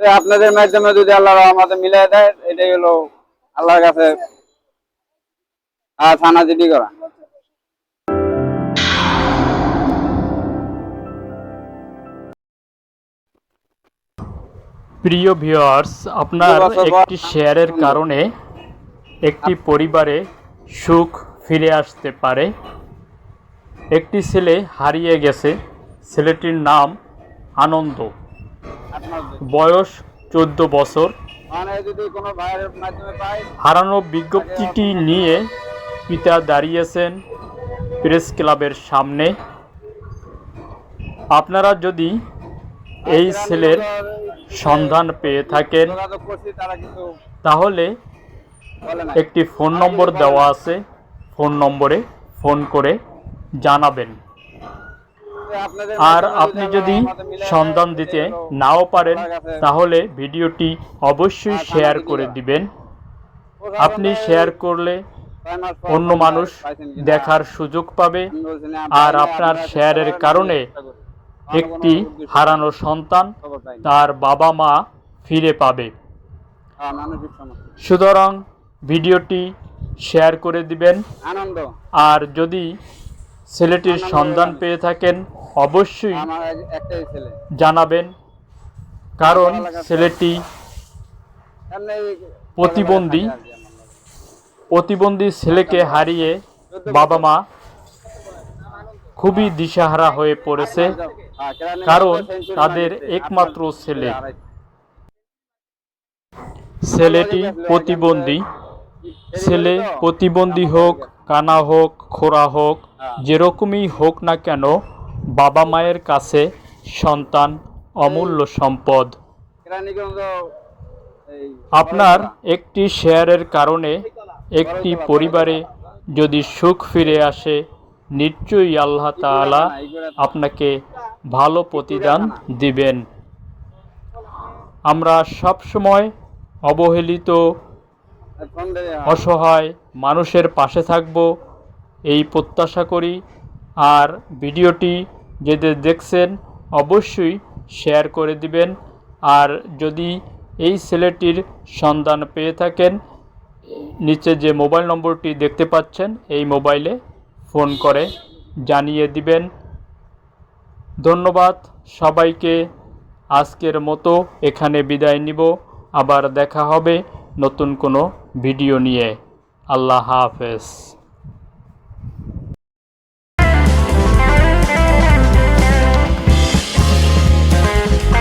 আপনাদের মাধ্যমে যদি আল্লাহ রহমতে মিলাই দেয় এটাই হলো আল্লাহর কাছে থানা জিডি করা। প্রিয় ভিউয়ার্স আপনার একটি শেয়ারের কারণে একটি পরিবারে সুখ ফিরে আসতে পারে। একটি ছেলে হারিয়ে গেছে ছেলেটির নাম আনন্দ। বয়স চোদ্দ বছর। মানে হারানো বিজ্ঞপ্তিটি নিয়ে পিতা দাঁড়িয়েছেন প্রেস ক্লাবের সামনে। আপনারা যদি এই ছেলের সন্ধান পেয়ে থাকেন তাহলে একটি ফোন নম্বর দেওয়া আছে। ফোন নম্বরে ফোন করে জানাবেন। আর আপনি যদি সন্ধান দিতে নাও পারেন তাহলে ভিডিওটি অবশ্যই শেয়ার করে দিবেন। আপনি শেয়ার করলে অন্য মানুষ দেখার সুযোগ পাবে। আর আপনার শেয়ারের কারণে একটি হারানো সন্তান তার বাবা মা ফিরে পাবে। সুতরাং ভিডিওটি শেয়ার করে দিবেন। আর যদি ছেলেটির সন্ধান পেয়ে থাকেন অবশ্যই আমার একটাই ছেলে। জানাবেন কারণ ছেলেটি প্রতিবন্ধী। প্রতিবন্ধী ছেলেকে হারিয়ে বাবা মা খুবই দিশাহারা হয়ে পড়েছে হ্যাঁ, কারণ তাদের একমাত্র ছেলে। ছেলেটি প্রতিবন্ধী। ছেলে। প্রতিবন্ধী হোক কানা হোক খোরা হোক যেরকমই হোক না কেন বাবা মায়ের কাছে সন্তান অমূল্য সম্পদ। আপনার একটি শেয়ারের কারণে একটি পরিবারে যদি সুখ ফিরে আসে, নিশ্চয়ই আল্লাহ তাআলা আপনাকে ভালো প্রতিদান দিবেন। আমরা সব সময় অবহেলিত, অসহায় মানুষের পাশে থাকব, এই প্রত্যাশা করি। আর ভিডিওটি যদি দেখছেন, অবশ্যই শেয়ার করে দিবেন। আর যদি এই ছেলেটির সন্ধান পেয়ে থাকেন, নিচে যে মোবাইল নম্বরটি দেখতে পাচ্ছেন, এই মোবাইলে ফোন করে জানিয়ে দিবেন। ধন্যবাদ, সবাইকে আজকের মতো এখানে বিদায় নিব। আবার দেখা হবে নতুন কোনো ভিডিও নিয়ে। আল্লাহ হাফেজ।